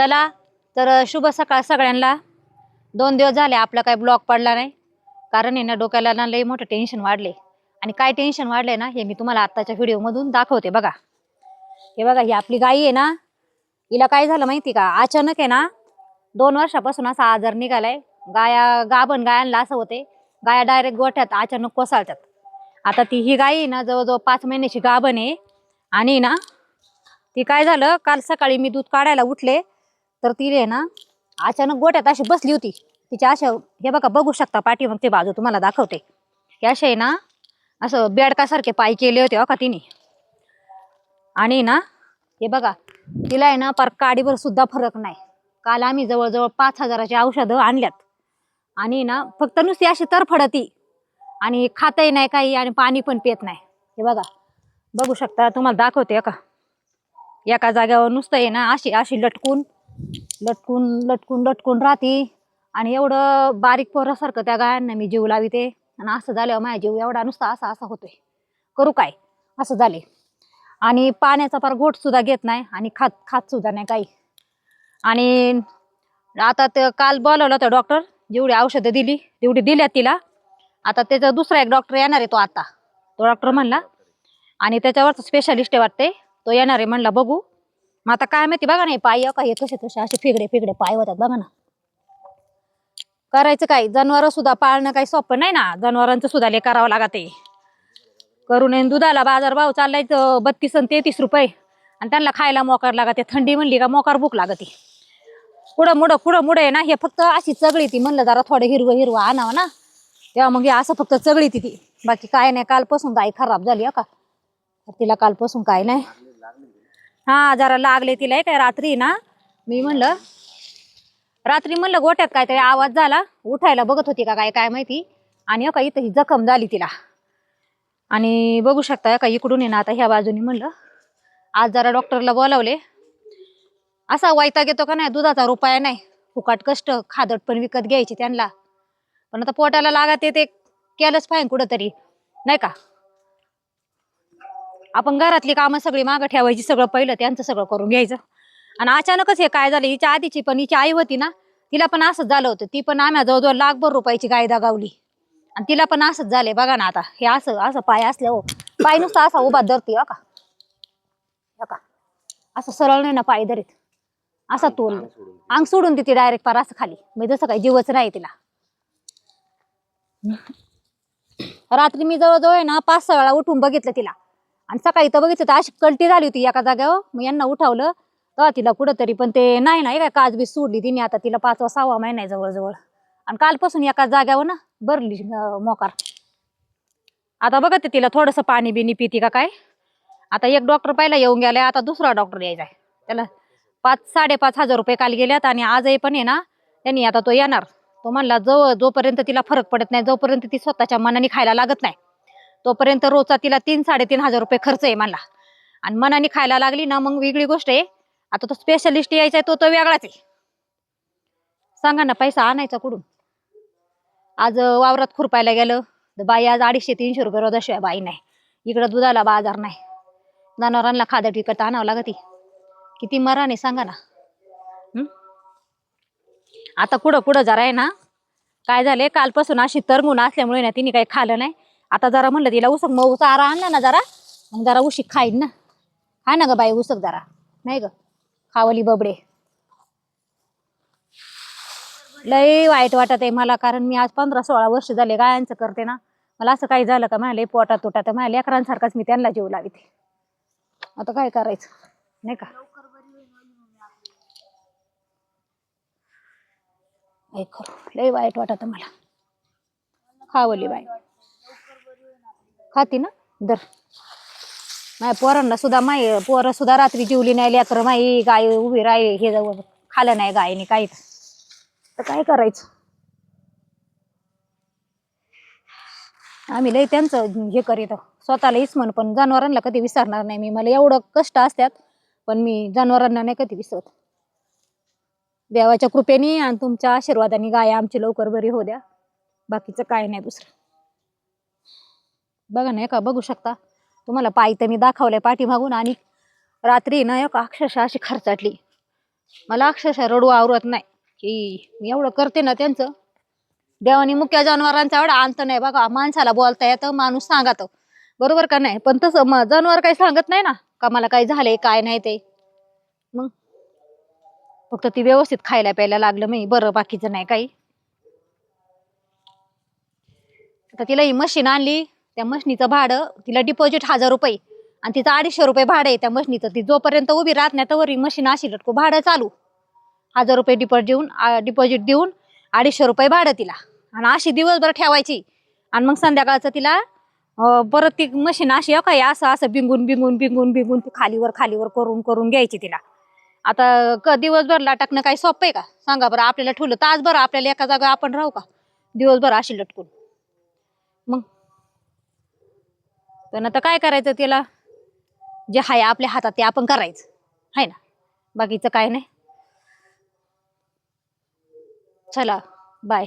चला तर शुभ सकाळ सगळ्यांना. दोन दिवस झाले आपला काही ब्लॉक पडला नाही. कारण आहे ना डोक्याला ना लई मोठं टेन्शन वाढले. आणि काय टेन्शन वाढलंय ना हे मी तुम्हाला आत्ताच्या व्हिडिओमधून दाखवते बघा. हे बघा ही आपली गाई आहे ना हिला काय झालं माहिती का? अचानक आहे ना दोन वर्षापासून असा आजार निघालाय. गाया गाभण गायांना असं होते. गाया डायरेक्ट गोठ्यात अचानक कोसळतात. आता ती ही गाई आहे ना जवळजवळ पाच महिन्याची गाभण आहे. आणि ना ती काय झालं काल सकाळी मी दूध काढायला उठले. तर ती आहे ना अचानक गोट्यात अशी बसली होती. तिच्या अशा हे बघा बघू शकता पाठी मग ते बाजू तुम्हाला दाखवते. हे असे आहे ना असं बेडकासारखे पाय केले होते अका का तिने. आणि ना हे बघा तिला आहे ना पर काडीवर सुद्धा फरक नाही. काल आम्ही जवळजवळ पाच हजाराची औषधं आणल्यात. आणि ना फक्त नुसती अशी तरफडती. आणि खातही नाही काही आणि पाणी पण पित नाही. हे बघा बघू शकता तुम्हाला दाखवते हो अका एका जागेवर नुसतं आहे ना अशी अशी लटकून लटकून लटकून लटकून राहते. आणि एवढं बारीक पोरासारखं त्या गायांना मी जीव लाविते. आणि असं झाल्यावर माझ्या जीव एवढा नुसता असा असा होतोय. करू काय? असं झाले. आणि पाण्याचा फार घोट सुद्धा घेत नाही आणि खात खात सुद्धा नाही काही. आणि आता ते काल बोलवलं होतं डॉक्टर जेवढी औषधं दिली तेवढी दिल्यात तिला. आता त्याचा दुसरा एक डॉक्टर येणार आहे तो आता. तो डॉक्टर म्हणला. आणि त्याच्यावरचा स्पेशालिस्ट आहे वाटते तो येणार आहे म्हणला बघू. मग आता काय माहिती बघा नाही पाय का हे कसे कसे असे फिगडे फिगडे पाय होतात बघा ना. करायचं काय? जनावर सुद्धा पाळणं काही सोपं नाही ना. जनावरांचं सुद्धा लय करावं लागत आहे. करून दुधाला बाजार भाव चाललाय तर बत्तीस आणि तेहतीस रुपये. आणि त्यांना खायला मोकार लागते थंडी म्हणली का मोकार भूक लागते पुढं मुडं पुढं मुडं आहे ना हे फक्त अशी चगळी ती म्हणलं जरा थोडं हिरवं हिरवं आणावं ना. तेव्हा मग हे असं फक्त चगळी ती ती. बाकी काय नाही कालपासून गाय खराब झाली का? तिला कालपासून काय नाही. हा जरा लागले तिला काय रात्री ना मी म्हणलं रात्री म्हणलं गोट्यात काहीतरी आवाज झाला. उठायला बघत होती का काय काय माहिती. आणि अका का इथं ही जखम झाली तिला. आणि बघू शकता हो का इकडून ना आता ह्या बाजूनी म्हणलं. आज जरा डॉक्टरला बोलावले. असा वैताग येतो का नाही दुधाचा रुपया नाही. फुकाट कष्ट खादट पण विकत घ्यायची त्यांना. पण आता पोटाला लागा ते केलंच पाहिजे कुठंतरी नाही का? आपण घरातली कामं सगळी मागं ठेवायची सगळं पहिलं त्यांचं सगळं करून घ्यायचं. आणि अचानकच हे काय झालं हिच्या आधीची पण हिची आई होती ना तिला पण असंच झालं होतं. ती पण आम्ही जवळजवळ लाखभर रुपयाची गाय दागावली आणि तिला पण असंच झालंय बघा ना आता. हे असं असं पाय असल्या हो. पाय नुसता असा उभा धरती हो का? हो का? असं सरळ नाही ना पाय धरीत. असा तोल अंग सोडून देते डायरेक्ट पार असं खाली. म्हणजे जसं काही जीवच नाही तिला. रात्री मी जवळजवळ ना पाच सहा वेळा उठून बघितलं तिला. आणि सकाळी तर बघितलं तर अशी कलटी झाली होती एका जागेवर. मग यांना उठवलं. तेव्हा तिला कुठंतरी पण ते नाही ना हे काज बी सोडली तिने आता. तिला पाचवा सहावा महिना आहे जवळजवळ. आणि कालपासून एका जाग्यावर ना भरली मोकार. आता बघा ते तिला थोडंसं पाणी बिनी पिती का काय? आता एक डॉक्टर पहिला येऊन गेलाय आता दुसरा डॉक्टर यायचा आहे. त्याला पाच साडेपाच हजार रुपये काल गेल्यात आणि आजही पण आहे ना त्यांनी आता तो येणार. तो म्हणला जो जोपर्यंत तिला फरक पडत नाही जोपर्यंत ती स्वतःच्या मनाने खायला लागत नाही. तोपर्यंत रोजचा तिला तीन साडेतीन हजार रुपये खर्च आहे मला. आणि मनाने खायला लागली ना मग वेगळी गोष्ट आहे. आता तो स्पेशलिस्ट यायचा आहे तो तो वेगळाच आहे. सांगा ना पैसा आणायचा कुठून? आज वावरात खुरपायला गेलं. तर बाई आज अडीचशे तीनशे रुपये रोजाशिवाय बाई नाही. इकडं दुधाला बाजार नाही. जनावरांना खादट विकत आणावं लागती किती मराने सांगा ना. हं? आता कुठं कुठं जरा आहे ना. काय झाले कालपासून अशी तरंगून असल्यामुळे ना तिने काही खाल्लं नाही. आता जरा म्हणलं तिला उसक मग चारा आणला ना जरा मग जरा उशी खाईन ना. खा ना ग बाई उसक जरा नाही ग खावली बबडे. लय वाईट वाटत आहे मला कारण मी आज पंधरा सोळा वर्ष झाले गायांचं करते ना. मला असं काही झालं का म्हणाले पोटा पोटात तुटात माझ्या लेकरांसारखाच मी त्यांना जीव लाविते. आता काय करायचं नाही का? ऐक लई लय वाईट वाटत मला. खावली बाई. खाती ना? दर नाही पोरांना सुद्धा माई पोरं सुद्धा रात्री जेवली नाही लेकर माई गाय उभी राही हे जाऊ खाल्लं नाही गायने काही. तर काय करायचं? आम्ही लय त्यांचं हे करीत स्वतःला इस्मन पण जनावरांना कधी विसरणार नाही मी. मला एवढं कष्ट असतात पण मी जनावरांना नाही कधी विसरत. देवाच्या कृपेने आणि तुमच्या आशीर्वादाने गाय आमची लवकर बरी होऊ द्या. बाकीचं काय नाही दुसरं. बघा ना का बघू शकता. तुम्हाला पाय तर मी दाखवलंय पाठीमागून आणि रात्री ना एक अक्षरशः अशी खर्चाटली. मला अक्षरशः रडू आवरत नाही. की मी एवढं करते ना त्यांचं. देवानी मुख्य जनावरांचा एवढा अंत नाही बघा. माणसाला बोलता येतं माणूस सांगत. बरोबर का नाही? पण तसं मग जनावर काही सांगत नाही ना का मला काय झालंय काय नाही ते. मग? फक्त ती व्यवस्थित खायला प्यायला लागलं मी. बरं बाकीचं नाही काही. आता तिला ही मशीन आणली. त्या मशनीचं भाडं तिला डिपॉझिट हजार रुपये. आणि तिचं अडीचशे रुपये भाडं आहे त्या मशनीचं ती जोपर्यंत उभी राहत नाही तोवर ही मशीन अशी लटको भाडं चालू. हजार रुपये डिपॉझिट देऊन डिपॉझिट देऊन अडीचशे रुपये भाडं तिला. आणि अशी दिवसभर ठेवायची. आणि मग संध्याकाळचं तिला परत ती मशीन अशी हो काय असं असं बिंगून बिंगून बिंगून बिंगून ती खालीवर खालीवर करून करून घ्यायची तिला. आता क दिवसभर लाटकणं काही सोपं आहे का? सांगा बरं आपल्याला ठेवलं तासभर आपल्याला एका जागा आपण राहू का? दिवसभर अशी लटकून मग पण आता काय करायचं त्याला? जे आहे आपल्या हातात ते आपण करायचं. आहे ना? बाकीचं काय नाही. चला बाय